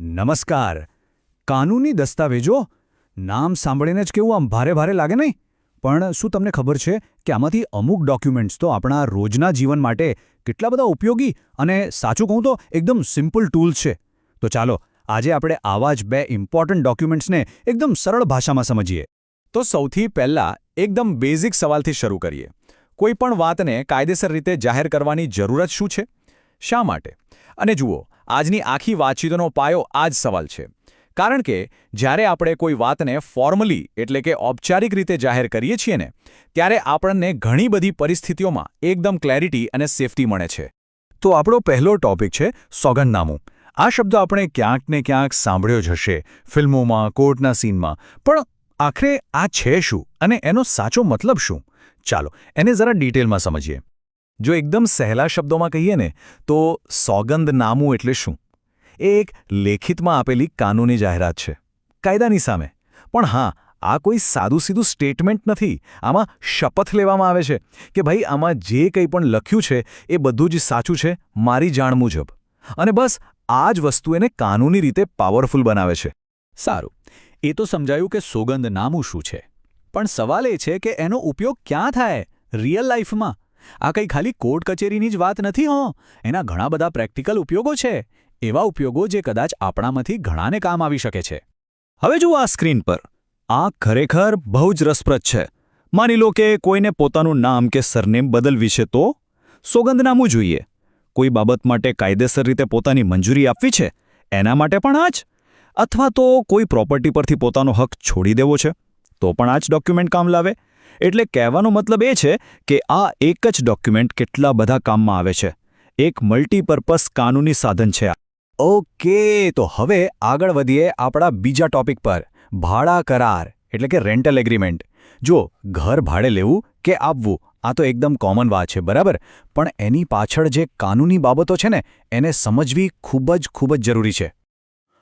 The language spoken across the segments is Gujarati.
નમસ્કાર. કાનૂની દસ્તાવેજો? નામ સાંભળીને જ કેવું આમ ભારે ભારે લાગે નહીં? પણ શું તમને ખબર છે કે આમાંથી અમુક ડોક્યુમેન્ટ્સ તો આપણા રોજના જીવન માટે કેટલા બધા ઉપયોગી અને સાચું કહું તો એકદમ સિમ્પલ ટૂલ્સ છે. તો ચાલો, આજે આપણે આવા જ બે ઇમ્પોર્ટન્ટ ડોક્યુમેન્ટ્સને એકદમ સરળ ભાષામાં સમજીએ. તો સૌથી પહેલાં એકદમ બેઝિક સવાલથી શરૂ કરીએ. કોઈ પણ વાતને કાયદેસર રીતે જાહેર કરવાની જરૂરત શું છે? શા માટે? અને જુઓ, આજની આખી વાતચીતનો પાયો આ જ સવાલ છે. કારણ કે, જ્યારે આપણે કોઈ વાતને ફોર્મલી એટલે કે ઔપચારિક રીતે જાહેર કરીએ છીએ ને, ત્યારે આપણને ઘણી બધી પરિસ્થિતિઓમાં એકદમ ક્લેરિટી અને સેફટી મળે છે. તો આપણો પહેલો ટોપિક છે સોગંદનામું. આ શબ્દ આપણે ક્યાંક ને ક્યાંક સાંભળ્યો જ હશે, ફિલ્મોમાં, કોર્ટના સીનમાં. પણ આખરે આ છે શું? અને એનો સાચો મતલબ શું? ચાલો, એને જરા ડિટેલમાં સમજીએ. જો એકદમ સહેલા શબ્દોમાં કહીએ ને, તો સોગંદનામું એટલે શું? એ એક લેખિતમાં આપેલી કાનૂની જાહેરાત છે, કાયદાની સામે. પણ હા, આ કોઈ સાદું સીધું સ્ટેટમેન્ટ નથી. આમાં શપથ લેવામાં આવે છે કે ભાઈ, આમાં જે કંઈ પણ લખ્યું છે, એ બધું જ સાચું છે, મારી જાણ મુજબ. અને બસ, આ જ વસ્તુ એને કાનૂની રીતે પાવરફુલ બનાવે છે. સારું. એ તો સમજાયું કે સોગંદનામું શું છે. પણ સવાલ એ છે કે એનો ઉપયોગ ક્યાં થાય? રિયલ લાઈફમાં? આ કંઈ ખાલી કોર્ટ કચેરીની જ વાત નથી, હો. એના ઘણા બધા પ્રેક્ટિકલ ઉપયોગો છે, એવા ઉપયોગો જે કદાચ આપણામાંથી ઘણાને કામ આવી શકે છે. હવે જુઓ આ સ્ક્રીન પર. આ ખરેખર બહુ જ રસપ્રદ છે. માની લો કે કોઈને પોતાનું નામ કે સરનેમ બદલવી છે તો? સોગંદનામું જોઈએ. કોઈ બાબત માટે કાયદેસર રીતે પોતાની મંજૂરી આપવી છે? એના માટે પણ આ જ? અથવા તો કોઈ પ્રોપર્ટી પરથી પોતાનો હક છોડી દેવો છે? તો પણ આ જ ડોક્યુમેન્ટ કામ લાવે? એટલે કહેવાનો મતલબ એ છે કે આ એક જ ડોક્યુમેન્ટ કેટલા બધા કામમાં આવે છે. એક મલ્ટીપર્પઝ કાનૂની સાધન છે આ. ઓકે, તો હવે આગળ વધીએ આપણા બીજા ટોપિક પર. ભાડા કરાર, એટલે કે રેન્ટલ એગ્રીમેન્ટ જો ઘર ભાડે લેવું કે આપવું, આ તો એકદમ કોમન વાત છે, બરાબર? પણ એની પાછળ જે કાનૂની બાબતો છે ને, એને સમજવી ખૂબ જ ખૂબ જ જરૂરી છે.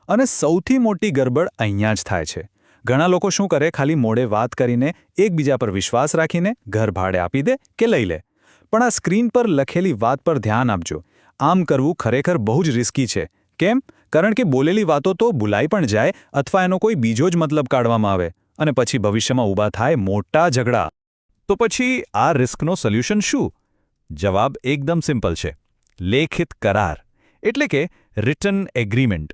અને સૌથી મોટી ગરબડ અહીંયા જ થાય છે. ઘણા લોકો શું કરે? ખાલી મોડે વાત કરીને એકબીજા પર વિશ્વાસ રાખીને ઘર ભાડે આપી દે કે લઈ લે. પણ આ સ્ક્રીન પર લખેલી વાત પર ધ્યાન આપજો. આમ કરવું ખરેખર બહુ જ રિસ્કી છે. કેમ? કારણ કે બોલેલી વાતો તો ભૂલાઈ પણ જાય અથવા એનો કોઈ બીજો જ મતલબ કાઢવામાં આવે અને પછી ભવિષ્યમાં ઊભા થાય મોટા ઝઘડા. તો પછી આ રિસ્કનો સોલ્યુશન શું? જવાબ એકદમ સિમ્પલ છે. લેખિત કરાર. એટલે કે રિટન એગ્રીમેન્ટ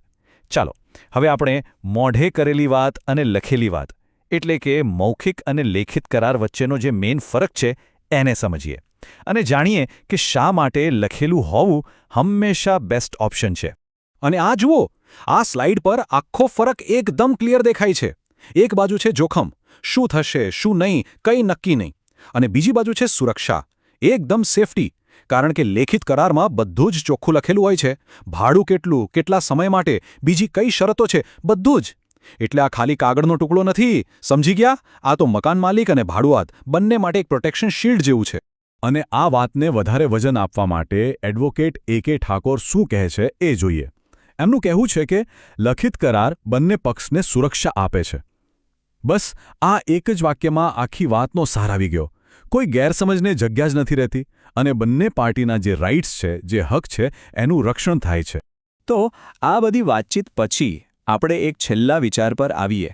ચાલો હવે આપણે મોઢે કરેલી વાત અને લખેલી વાત, એટલે કે મૌખિક અને લેખિત કરાર વચ્ચેનો જે મેઇન ફરક છે, એને સમજીએ. અને જાણીએ કે શા માટે લખેલું હોવું હંમેશા બેસ્ટ ઓપ્શન છે. અને આ જુઓ, આ સ્લાઇડ પર આખો ફરક એકદમ ક્લિયર દેખાય છે. એક બાજુ છે જોખમ, શું થશે, શું નહીં, કંઈ નક્કી નહીં. અને બીજી બાજુ છે સુરક્ષા, એકદમ સેફટી કારણ કે લેખિત કરારમાં બધું જ ચોખ્ખું લખેલું હોય છે. ભાડું કેટલું, કેટલા સમય માટે, બીજી કઈ શરતો છે, બધું જ. એટલે આ ખાલી કાગળનો ટુકડો નથી. સમજી ગયા? આ તો મકાન માલિક અને ભાડુઆત બંને માટે એક પ્રોટેક્શન શિલ્ડ જેવું છે. અને આ વાતને વધારે વજન આપવા માટે એડવોકેટ એ કે ઠાકોર શું કહે છે એ જોઈએ. એમનું કહેવું છે કે લખિત કરાર બંને પક્ષને સુરક્ષા આપે છે. બસ, આ એક જ વાક્યમાં આખી વાતનો સાર આવી ગયો. કોઈ ગેરસમજને જગ્યા જ નથી રહેતી. અને બંને પાર્ટીના જે રાઇટ્સ છે, જે હક છે, એનું રક્ષણ થાય છે. તો આ બધી વાતચીત પછી આપણે એક છેલ્લા વિચાર પર આવીએ.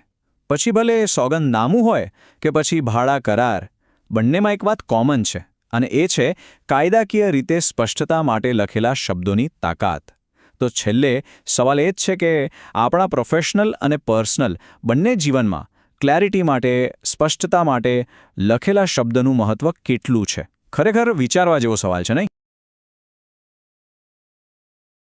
પછી ભલે સોગંદ નામું હોય કે પછી ભાડા કરાર, બંનેમાં એક વાત કોમન છે અને એ છે, કાયદાકીય રીતે સ્પષ્ટતા માટે લખેલા શબ્દોની તાકાત. તો છેલ્લે સવાલ એ જ છે કે આપણા પ્રોફેશનલ અને પર્સનલ બંને જીવનમાં ક્લેરિટી માટે, સ્પષ્ટતા માટે લખેલા શબ્દનું મહત્વ કેટલું છે? ખરેખર વિચારવા જેવો સવાલ છે નહીં?